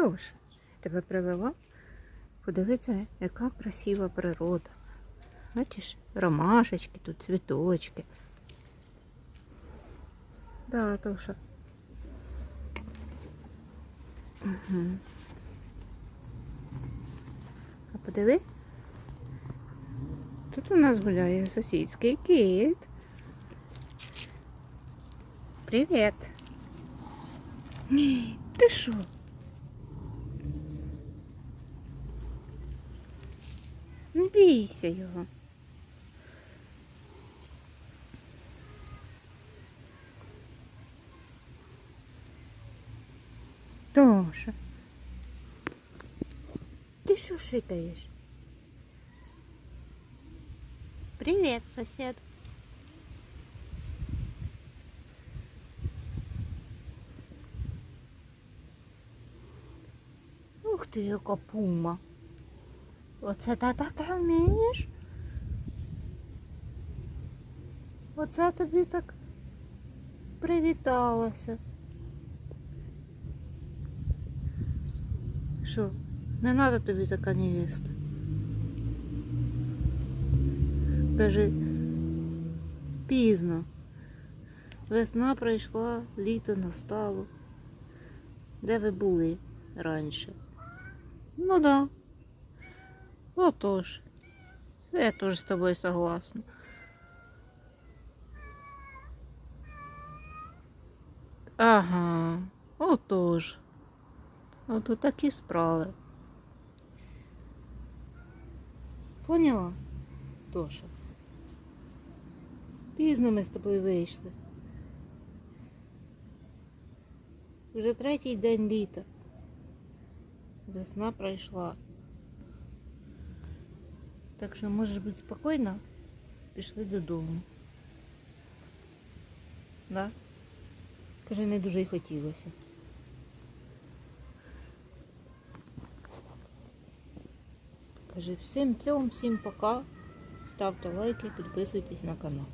Тож, тебе привела подивитися, яка красива природа. Бачиш, ромашечки тут, цвіточки. Да, Тоша. Угу. А подиви. Тут у нас гуляє сусідський кіт. Привіт. Ні, Ти що? Не бійся його. Тоша. Ти що шикаєш? Привіт, сосед. Ух ти, яка пума. Оце ти таке вмієш? Оце тобі так привіталося. Що, не треба тобі така невеста? Кажи, пізно. Весна пройшла, літо настало. Де ви були раніше? Ну да. Отож. Я теж з тобою согласна. Ага, отож. Ото такі справи. Поняла? Тоша. Пізно ми з тобою вийшли. Вже третій день літа. Весна пройшла. Так що можеш бути спокійна, пішли додому. Да? Каже, не дуже й хотілося. Каже, всім цьому, всім пока. Ставте лайки, підписуйтесь на канал.